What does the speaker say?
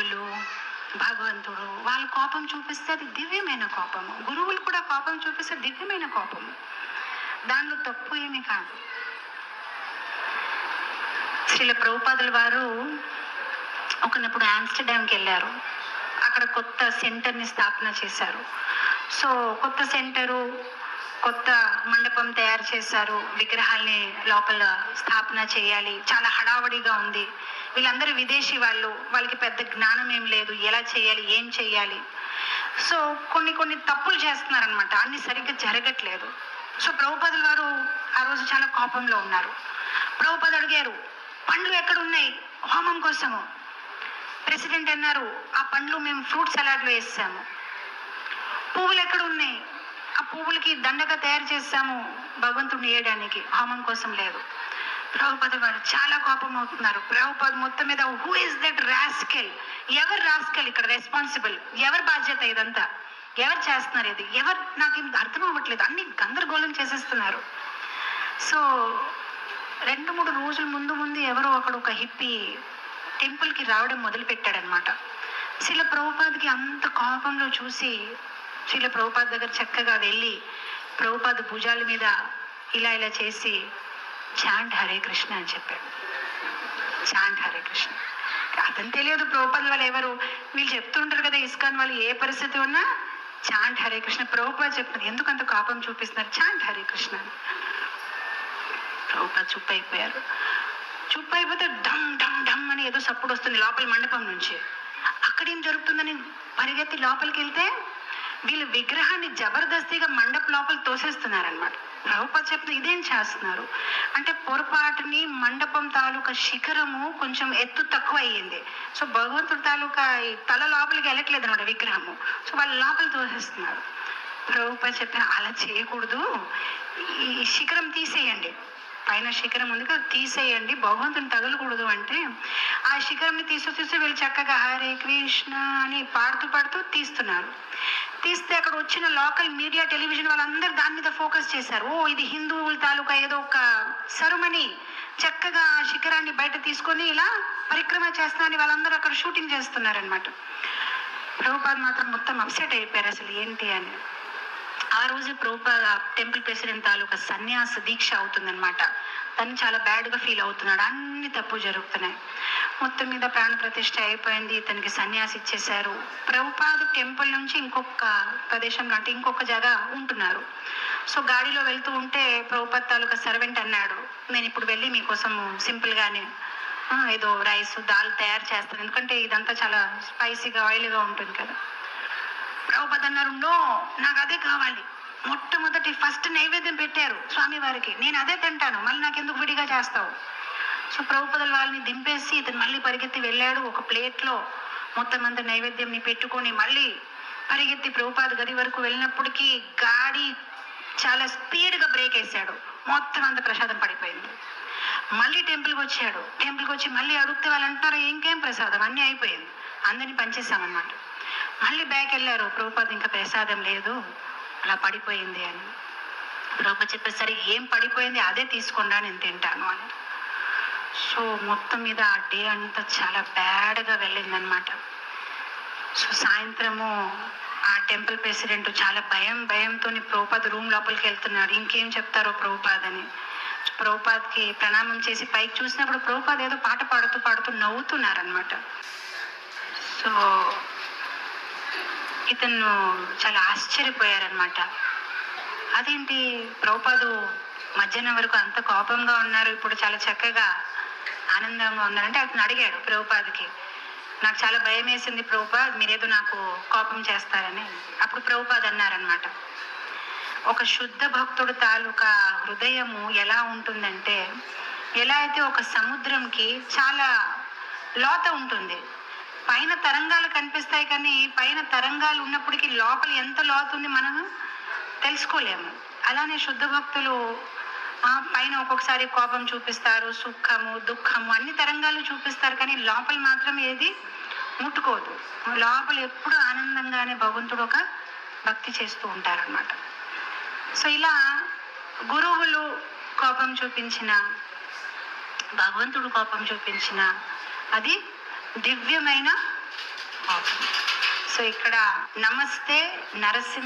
గురువులు భగవంతుడు వాళ్ళు కోపం చూపిస్తే అది దివ్యమైన కోపము. గురువులు కూడా కోపం చూపిస్తే దివ్యమైన కోపము. దానిలో తప్పు ఏమీ కాదు. శ్రీల ప్రభుపాదుల వారు ఒకనప్పుడు ఆమ్స్టర్డామ్కి వెళ్ళారు. అక్కడ కొత్త సెంటర్ని స్థాపన చేశారు. సో కొత్త సెంటరు కొత్త మండపం తయారు చేశారు. విగ్రహాల్ని లోపల స్థాపన చేయాలి. చాలా హడావడిగా ఉంది. వీళ్ళందరూ విదేశీ వాళ్ళు వాళ్ళకి పెద్ద జ్ఞానం ఏం లేదు ఎలా చేయాలి ఏం చేయాలి. సో కొన్ని కొన్ని తప్పులు చేస్తున్నారనమాట అన్ని సరిగ్గా జరగట్లేదు. సో ప్రభుపదుల వారు ఆ రోజు చాలా కోపంలో ఉన్నారు. ప్రభుపద అడిగారు పండ్లు ఎక్కడ ఉన్నాయి హోమం కోసము. ప్రెసిడెంట్ అన్నారు ఆ పండ్లు మేము ఫ్రూట్ సలాడ్లో వేసాము. పువ్వులు ఎక్కడ ఉన్నాయి ఆ పువ్వులకి దండగా తయారు చేస్తాము భగవంతుడిని వేయడానికి హోమం కోసం లేదు. ప్రభుపద వారు చాలా కోపం అవుతున్నారు ప్రభుపద మొత్తం మీద హూ ఇస్ దట్ రాస్కెల్ ఎవరు రాస్కెల్ ఇక్కడ? రెస్పాన్సిబుల్ ఎవరి బాధ్యత ఇదంతా? ఎవరు చేస్తున్నారు ఇది? ఎవరు? నాకు ఇది అర్థం అవ్వట్లేదు. అన్ని గందరగోళం చేసేస్తున్నారు. సో రెండు మూడు రోజుల ముందు ముందు ఎవరో అక్కడ ఒక హిప్పీ టెంపుల్కి రావడం మొదలుపెట్టాడనమాట. శిల ప్రభుపాద్కి అంత కోపంలో చూసి శిల ప్రభుపాద్ దగ్గర చక్కగా వెళ్ళి ప్రభుపాద్ భుజాల మీద ఇలా ఇలా చేసి చాంట్ హరే కృష్ణ అని చెప్పాడు. చాంట్ హరే కృష్ణ. అతను తెలియదు ప్రోపల్ వాళ్ళు ఎవరు. వీళ్ళు చెప్తుంటారు కదా ఇస్కాన్ వాళ్ళు ఏ పరిస్థితి ఉన్నా చాంట్ హరే కృష్ణ ప్రభుపాద్ చెప్తున్నారు. ఎందుకంత కోపం చూపిస్తున్నారు? చాంట్ హరే కృష్ణ అని. ప్రభుపాద్ అయిపోయారు. చుప్ అయిపోతే ఢమ్ ఢమ్ ఢమ్ అని ఏదో సప్పుడు వస్తుంది లోపల మండపం నుంచి. అక్కడ ఏం జరుగుతుందని పరిగెత్తి లోపలికి వెళ్తే వీళ్ళు విగ్రహాన్ని జబర్దస్తిగా మండప లోపల తోసేస్తున్నారనమాట ప్రభుపాద చెప్పిన ఇదేం చేస్తున్నారు? అంటే పొరపాటుని మండపం తాలూకా శిఖరము కొంచెం ఎత్తు తక్కువ అయ్యింది సో భగవంతుడి తాలూకా తల లోపలికి వెళ్ళట్లేదు అనమాట విగ్రహము. సో వాళ్ళు లోపల తోసేస్తున్నారు. ప్రభుపాద్ చెప్పిన అలా చేయకూడదు. ఈ శిఖరం తీసేయండి. పైన శిఖరం ఉంది కదా తీసేయండి. భగవంతుని తగలకూడదు అంటే ఆ శిఖరంని తీసి తీసి వీళ్ళు చక్కగా హరే కృష్ణ అని పాడుతూ పాడుతూ తీస్తున్నారు. తీస్తే అక్కడ వచ్చిన లోకల్ మీడియా టెలివిజన్ వాళ్ళందరూ దాని మీద ఫోకస్ చేశారు. ఓ ఇది హిందువుల తాలూకా ఏదో ఒక సరుమని చక్కగా ఆ శిఖరాన్ని బయట తీసుకొని ఇలా పరిక్రమ చేస్తానని వాళ్ళందరూ అక్కడ షూటింగ్ చేస్తున్నారనమాట ప్రభుపాద్ మాత్రం మొత్తం అప్సెట్ అయిపోయారు అసలు ఏంటి అని. ఆ రోజు ప్రభుపాద టెంపుల్ ప్రెసిడెంట్ తాలూకా సన్యాస దీక్ష అవుతుందన్నమాట. తను చాలా బ్యాడ్గా ఫీల్ అవుతున్నాడు. అన్ని తప్పు జరుగుతున్నాయి. మొత్తం మీద ప్రాణ ప్రతిష్ఠ అయిపోయింది. ఇతనికి సన్యాసి ఇచ్చేశారు. ప్రభుపాదు టెంపుల్ నుంచి ఇంకొక ప్రదేశంలో అంటే ఇంకొక జగ ఉంటున్నారు. సో గాడిలో వెళ్తూ ఉంటే ప్రభుపాద్ తాలూకా సర్వెంట్ అన్నాడు. నేను ఇప్పుడు వెళ్ళి మీకోసం సింపుల్గానే ఏదో రైస్ దాల్ తయారు చేస్తాను. ఎందుకంటే ఇదంతా చాలా స్పైసీగా ఆయిల్గా ఉంటుంది కదా. ప్రభుపద అన్నారు నో నాకు అదే కావాలి. మొట్టమొదటి ఫస్ట్ నైవేద్యం పెట్టారు స్వామి వారికి నేను అదే తింటాను. మళ్ళీ నాకు ఎందుకు విడిగా చేస్తావు? సో ప్రభుపదలు వాళ్ళని దింపేసి ఇతను మళ్ళీ పరిగెత్తి వెళ్ళాడు. ఒక ప్లేట్లో మొత్తం అంత నైవేద్యంని పెట్టుకొని మళ్ళీ పరిగెత్తి ప్రభుపాద గది వరకు వెళ్ళినప్పటికీ గాడి చాలా స్పీడ్గా బ్రేక్ వేసాడు. మొత్తం అంత ప్రసాదం పడిపోయింది. మళ్ళీ టెంపుల్కి వచ్చాడు. టెంపుల్కి వచ్చి మళ్ళీ అడిగితే వాళ్ళు అంటారు ఇంకేం ప్రసాదం? అన్నీ అయిపోయింది. అందరినీ పంచేసామన్నమాట మళ్ళీ బ్యాక్ వెళ్ళారు. ప్రభుపాద ఇంకా ప్రసాదం లేదు. అలా పడిపోయింది అని. ప్రభుపా చెప్పేసరి సరే ఏం పడిపోయింది అదే తీసుకుండా నేను తింటాను అని. సో మొత్తం మీద ఆ డే అంతా చాలా బ్యాడ్గా వెళ్ళిందనమాట సో సాయంత్రము ఆ టెంపుల్ ప్రెసిడెంట్ చాలా భయం భయంతో ప్రభుపాద్ రూమ్ లోపలికి వెళ్తున్నాడు. ఇంకేం చెప్తారో ప్రభుపాద్ అని. ప్రభుపాద్కి ప్రణామం చేసి పైకి చూసినప్పుడు ప్రభుపాద్ ఏదో పాట పాడుతూ పాడుతూ నవ్వుతున్నారనమాట సో ఇతను చాలా ఆశ్చర్యపోయారనమాట అదేంటి ప్రభుపాదు మధ్యాహ్నం వరకు అంత కోపంగా ఉన్నారు ఇప్పుడు చాలా చక్కగా ఆనందంగా ఉన్నారంటే అతను అడిగాడు ప్రభుపాదికి నాకు చాలా భయం వేసింది ప్రభుపాద్ మీరేదో నాకు కోపం చేస్తారని. అప్పుడు ప్రభుపాద్ అన్నారనమాట ఒక శుద్ధ భక్తుడు తాలూకా హృదయము ఎలా ఉంటుందంటే ఎలా అయితే ఒక సముద్రంకి చాలా లోత ఉంటుంది పైన తరంగాలు కనిపిస్తాయి కానీ పైన తరంగాలు ఉన్నప్పటికీ లోపల ఎంత లోతు ఉంది మనం తెలుసుకోలేము. అలానే శుద్ధ భక్తులు ఆ, పైన ఒక్కొక్కసారి కోపం చూపిస్తారు సుఖము దుఃఖము అన్ని తరంగాలు చూపిస్తారు కానీ లోపల మాత్రం ఏది ముట్టుకోదు. లోపల ఎప్పుడు ఆనందంగానే భగవంతుడు ఒక భక్తి చేస్తూ ఉంటారనమాట సో ఇలా గురువులు కోపం చూపించిన భగవంతుడు కోపం చూపించిన అది దివ్యమైన సో ఇక్కడ నమస్తే నరసింహ